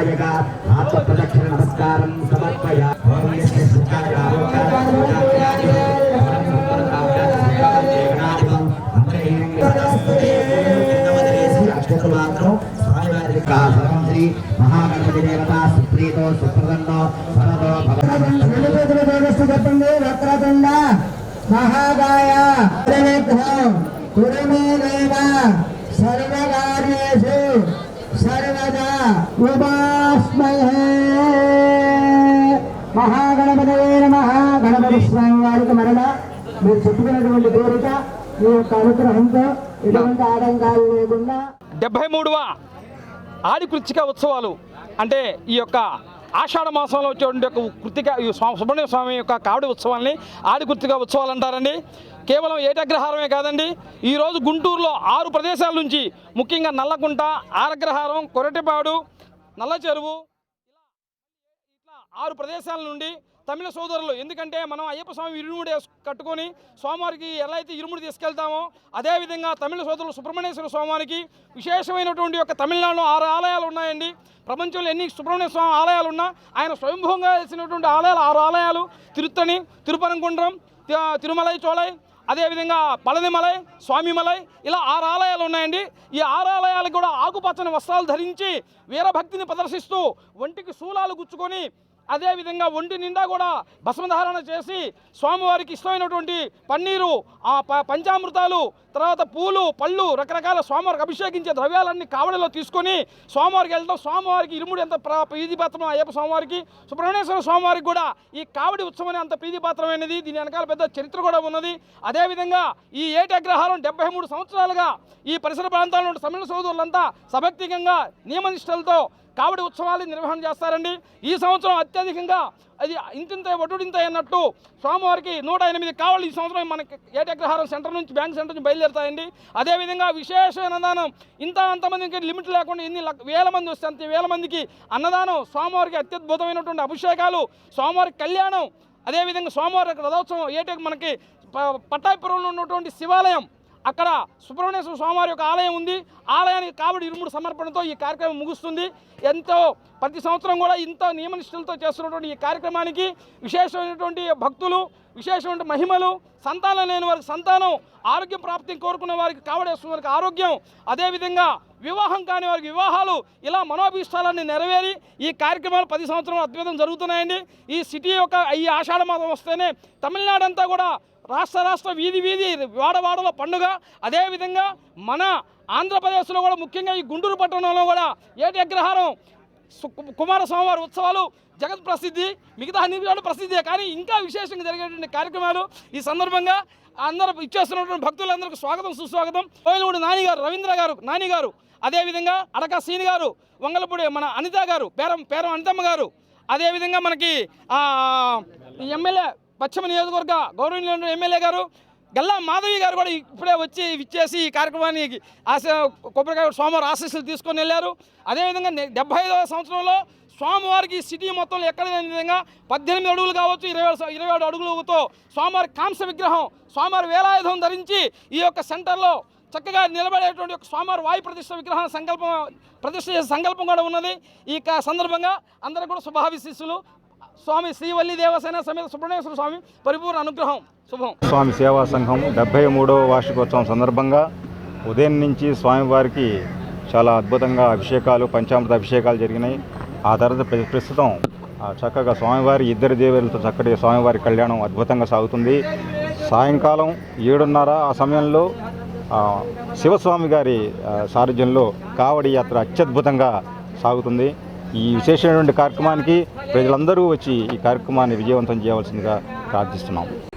నాయక ఆత్మ ప్రదక్షిణ నమస్కారం సమర్పయ. శ్రీ మహాగణపతి దేవత సుప్రీతో సుప్రదన్నో వరదో రెండు చేతుల తేజస్సు చెప్పండి వక్రతుండ మహాగాయ త్రివిఘ్నం కురుమే దేవ సర్వకార్యేషు సర్వదా ఉపాస్మహే మహాగణపతి నమః. గణపతి స్వామి వారికి మరణ మీరు చెప్పుకున్నటువంటి కోరిక మీ యొక్క అనుగ్రహంతో ఎటువంటి ఆటంకాలు లేకుండా డెబ్భై మూడవ ఆడికృత్తిక ఉత్సవాలు అంటే ఈ యొక్క ఆషాఢ మాసంలో వచ్చేటువంటి యొక్క కృతిక ఈ సుబ్రహ్మణ్య స్వామి యొక్క కావడి ఉత్సవాల్ని ఆడికృతిక ఉత్సవాలు అంటారండి కేవలం ఏటగ్రహారమే కాదండి. ఈరోజు గుంటూరులో ఆరు ప్రదేశాల నుంచి ముఖ్యంగా నల్లకుంట ఆరగ్రహారం కొరటిపాడు నల్ల చెరువు ఇట్లా ఆరు ప్రదేశాల నుండి తమిళ సోదరులు. ఎందుకంటే మనం అయ్యప్ప స్వామి ఇరుముడి కట్టుకొని స్వామివారికి ఎలా అయితే ఇరుముడి తీసుకెళ్తామో అదేవిధంగా తమిళ సోదరులు సుబ్రహ్మణ్యేశ్వర స్వామివారికి విశేషమైనటువంటి యొక్క తమిళనాడులో ఆరు ఆలయాలు ఉన్నాయండి. ప్రపంచంలో ఎన్ని సుబ్రహ్మణ్య స్వామి ఆలయాలు ఉన్నా ఆయన స్వయంభవంగా వేసినటువంటి ఆలయాలు ఆరు ఆలయాలు. తిరుత్తణి తిరుపరంకుండ్రం తిరుమలై చోళై అదేవిధంగా పళనిమలై స్వామిమలై ఇలా ఆరు ఆలయాలు ఉన్నాయండి. ఈ ఆరు ఆలయాలకు కూడా ఆకుపచ్చని వస్త్రాలు ధరించి వీరభక్తిని ప్రదర్శిస్తూ ఒంటికి శూలాలు గుచ్చుకొని అదేవిధంగా ఒంటి నిండా కూడా భస్మధారణ చేసి స్వామివారికి ఇష్టమైనటువంటి పన్నీరు ఆ ప- పంచామృతాలు తర్వాత పూలు పళ్ళు రకరకాల స్వామివారికి అభిషేకించే ద్రవ్యాలన్నీ కావడలో తీసుకొని స్వామివారికి వెళ్ళడం స్వామివారికి ఇరుముడి ఎంత ప్ర- ప్రీతిపాత్రం అయ్యప్ప స్వామివారికి సుబ్రహ్మణ్యేశ్వర స్వామివారికి కూడా ఈ కావడి ఉత్సవం అంత అంత ప్రీతిపాత్రమైనది దీని వెనకాల పెద్ద చరిత్ర కూడా ఉన్నది. అదేవిధంగా ఈ ఏటగ్రహారం అగ్రహారం డెబ్బై మూడు సంవత్సరాలుగా ఈ పరిసర ప్రాంతాల్లో నుండి సమిళ సోదరులంతా సభక్తికంగా నియమనిష్టలతో కావడి ఉత్సవాలు నిర్వహణ చేస్తారండి. ఈ సంవత్సరం అత్యధికంగా అది ఇంతింత ఒడ్డుడింత అన్నట్టు స్వామివారికి నూట ఎనిమిది కావళ్ళు ఈ సంవత్సరం మనకి ఏటగ్రహారం సెంటర్ నుంచి బ్యాంక్ సెంటర్ నుంచి బయలుదేరుతాయండి. అదేవిధంగా విశేష అన్నదానం ఇంత అంతమందికి లిమిట్ లేకుండా ఎన్ని వేల మంది వస్తే అంత వేల మందికి అన్నదానం స్వామివారికి అత్యద్భుతమైనటువంటి అభిషేకాలు స్వామివారి కళ్యాణం అదేవిధంగా స్వామివారి రథోత్సవం ఏటకి మనకి ప- పట్టాభిపురంలో ఉన్నటువంటి శివాలయం అక్కడ సుబ్రహ్మణ్యేశ్వర స్వామివారి యొక్క ఆలయం ఉంది. ఆలయానికి కాబడి ఇరుముడు సమర్పణతో ఈ కార్యక్రమం ముగుస్తుంది. ఎంతో ప్రతి సంవత్సరం కూడా ఇంత నియమనిష్టలతో చేస్తున్నటువంటి ఈ కార్యక్రమానికి విశేషమైనటువంటి భక్తులు విశేషమైన మహిమలు సంతానం లేని వారికి సంతానం ఆరోగ్యం ప్రాప్తి కోరుకున్న వారికి కావడేస్తున్న వారికి ఆరోగ్యం అదేవిధంగా వివాహం కాని వారికి వివాహాలు ఇలా మనోభీష్టాలన్నీ నెరవేరి ఈ కార్యక్రమాలు పది సంవత్సరాలు అద్భుతం జరుగుతున్నాయండి. ఈ సిటీ యొక్క ఈ ఆషాఢ మాసం వస్తేనే తమిళనాడు అంతా కూడా రాష్ట్ర రాష్ట్ర వీధి వీధి వాడవాడలో పండుగ. అదేవిధంగా మన ఆంధ్రప్రదేశ్లో కూడా ముఖ్యంగా ఈ గుంటూరు పట్టణంలో కూడా ఏటి అగ్రహారం? కుమారస్వామివారి ఉత్సవాలు జగత్ ప్రసిద్ధి మిగతా అన్ని విషయాలు ప్రసిద్ధే. కానీ ఇంకా విశేషంగా జరిగేటువంటి కార్యక్రమాలు ఈ సందర్భంగా అందరూ ఇచ్చేస్తున్నటువంటి భక్తులందరికీ స్వాగతం సుస్వాగతం. కోయిలూడి నాని గారు రవీంద్ర గారు నాని గారు అదేవిధంగా అడక సీని గారు వంగలపూడి మన అనిత గారు పేరం పేరం అనితమ్మ గారు. అదేవిధంగా మనకి ఎమ్మెల్యే పశ్చిమ నియోజకవర్గ గౌరవనీయులు ఎమ్మెల్యే గారు గల్లా మాధవి గారు కూడా ఇప్పుడే వచ్చి ఇచ్చేసి ఈ కార్యక్రమానికి ఆశ కొబ్బరికాయ స్వామివారి ఆశీస్సులు తీసుకొని వెళ్ళారు. అదేవిధంగా డెబ్బై ఐదవ సంవత్సరంలో స్వామివారికి సిటీ మొత్తంలో ఎక్కడ లేని విధంగా పద్దెనిమిది అడుగులు కావచ్చు ఇరవై ఇరవై ఏడు అడుగులతో స్వామివారి కాంస్య విగ్రహం స్వామివారి వేలాయుధం ధరించి ఈ యొక్క సెంటర్లో చక్కగా నిలబడేటువంటి ఒక స్వామివారి వాయు ప్రతిష్ట విగ్రహం సంకల్పం ప్రతిష్ట చేసే సంకల్పం కూడా ఉన్నది. ఈ సందర్భంగా అందరూ కూడా శుభావిశిస్సులు స్వామి శ్రీవల్లి దేవసేన సమేత సుబ్రహ్మణ్యేశ్వర స్వామి పరిపూర్ణ అనుగ్రహం. శుభం. స్వామి సేవా సంఘం డెబ్బై మూడవ వార్షికోత్సవం సందర్భంగా ఉదయం నుంచి స్వామివారికి చాలా అద్భుతంగా అభిషేకాలు పంచామృత అభిషేకాలు జరిగినాయి. ఆ తర్వాత ప్ర- ప్రస్తుతం చక్కగా స్వామివారి ఇద్దరు దేవతలతో చక్కటి స్వామివారి కళ్యాణం అద్భుతంగా సాగుతుంది. సాయంకాలం ఏడున్నర ఆ సమయంలో శివస్వామి గారి సారథ్యంలో కావడి యాత్ర అత్యద్భుతంగా సాగుతుంది. ఈ విశేషమైనటువంటి కార్యక్రమానికి ప్రజలందరూ వచ్చి ఈ కార్యక్రమాన్ని విజయవంతం చేయవలసిందిగా ప్రార్థిస్తున్నాము